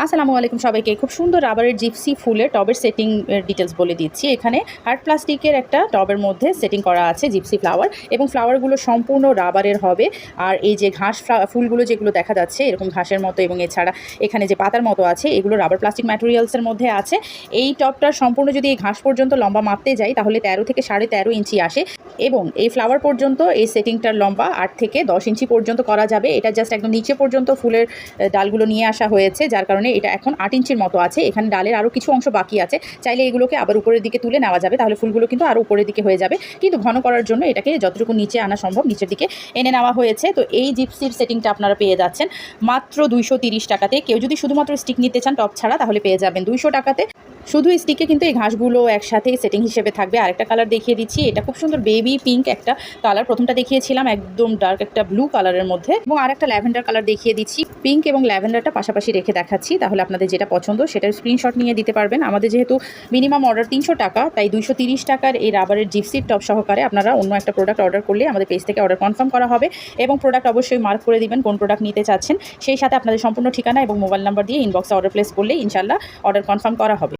আসসালামু আলাইকুম সবাইকে। খুব সুন্দর রাবারের জিপসি ফুলের টবের সেটিং ডিটেলস বলে দিচ্ছি। এখানে হার্ড প্লাস্টিকের একটা টবের মধ্যে সেটিং করা আছে জিপসি ফ্লাওয়ার এবং ফ্লাওয়ারগুলো সম্পূর্ণ রাবারের হবে। আর এই যে ঘাস ফ্লা- ফুলগুলো যেগুলো দেখা যাচ্ছে, এরকম ঘাসের মতো এবং এছাড়া এখানে যে পাতার মতো আছে, এগুলো রাবার প্লাস্টিক ম্যাটেরিয়ালসের মধ্যে আছে। এই টবটার সম্পূর্ণ যদি এই ঘাস পর্যন্ত লম্বা মাপতে যাই, তাহলে তেরো থেকে সাড়ে তেরো ইঞ্চি আসে এবং এই ফ্লাওয়ার পর্যন্ত এই সেটিংটার লম্বা আট থেকে দশ ইঞ্চি পর্যন্ত করা যাবে। এটা জাস্ট একদম নিচে পর্যন্ত ফুলের ডালগুলো নিয়ে আসা হয়েছে, যার কারণে এটা এখন আট ইঞ্চির মতো আছে। এখানে ডালের আরও কিছু অংশ বাকি আছে। চাইলে এগুলোকে আবার উপরের দিকে তুলে নেওয়া যাবে। তাহলে ফুলগুলো কিন্তু আরও উপরের দিকে হয়ে যাবে। কিন্তু ঘন করার জন্য এটাকে যতটুকু নিচে আনা সম্ভব নিচের দিকে এনে নেওয়া হয়েছে। তো এই জিপসির সেটিংটা আপনারা পেয়ে যাচ্ছেন। মাত্র দুইশো টাকাতে। কেউ যদি শুধুমাত্র স্টিক নিতে চান টপ ছাড়া, তাহলে পেয়ে যাবেন দুইশো টাকাতে। শুধু স্টিকে কিন্তু এই ঘাসগুলো একসাথে সেটিং হিসেবে থাকবে। আরেকটা কালার দেখিয়ে দিচ্ছি, এটা খুব সুন্দর বেবি পিঙ্ক একটা কালার প্রথমটা দেখিয়েছিলাম একদম ডার্ক একটা ব্লু কালারের মধ্যে। এবং আরেকটা ল্যাভেন্ডার কালার দেখিয়ে দিচ্ছি। পিঙ্ক এবং ল্যাভেন্ডারটা পাশাপাশি রেখে দেখাচ্ছি, তাহলে আপনাদের যেটা পছন্দ সেটার স্ক্রিনশট নিয়ে দিতে পারবেন। আমাদের যেহেতু মিনিমাম অর্ডার তিনশো টাকা, তাই দুইশো তিরিশ টাকার এই রাবারের জিপসির টপ সহকারে আপনারা অন্য একটা প্রোডাক্ট অর্ডার করলে আমাদের পেজ থেকে অর্ডার কনফার্ম করা হবে। এবং প্রোডাক্ট অবশ্যই মার্ক করে দিবেন কোন প্রোডাক্ট নিতে চাচ্ছেন। সেই সাথে আপনাদের সম্পূর্ণ ঠিকানা এবং মোবাইল নাম্বার দিয়ে ইনবক্সে অর্ডার প্লেস করলে ইনশাল্লাহ অর্ডার কনফার্ম করা হবে।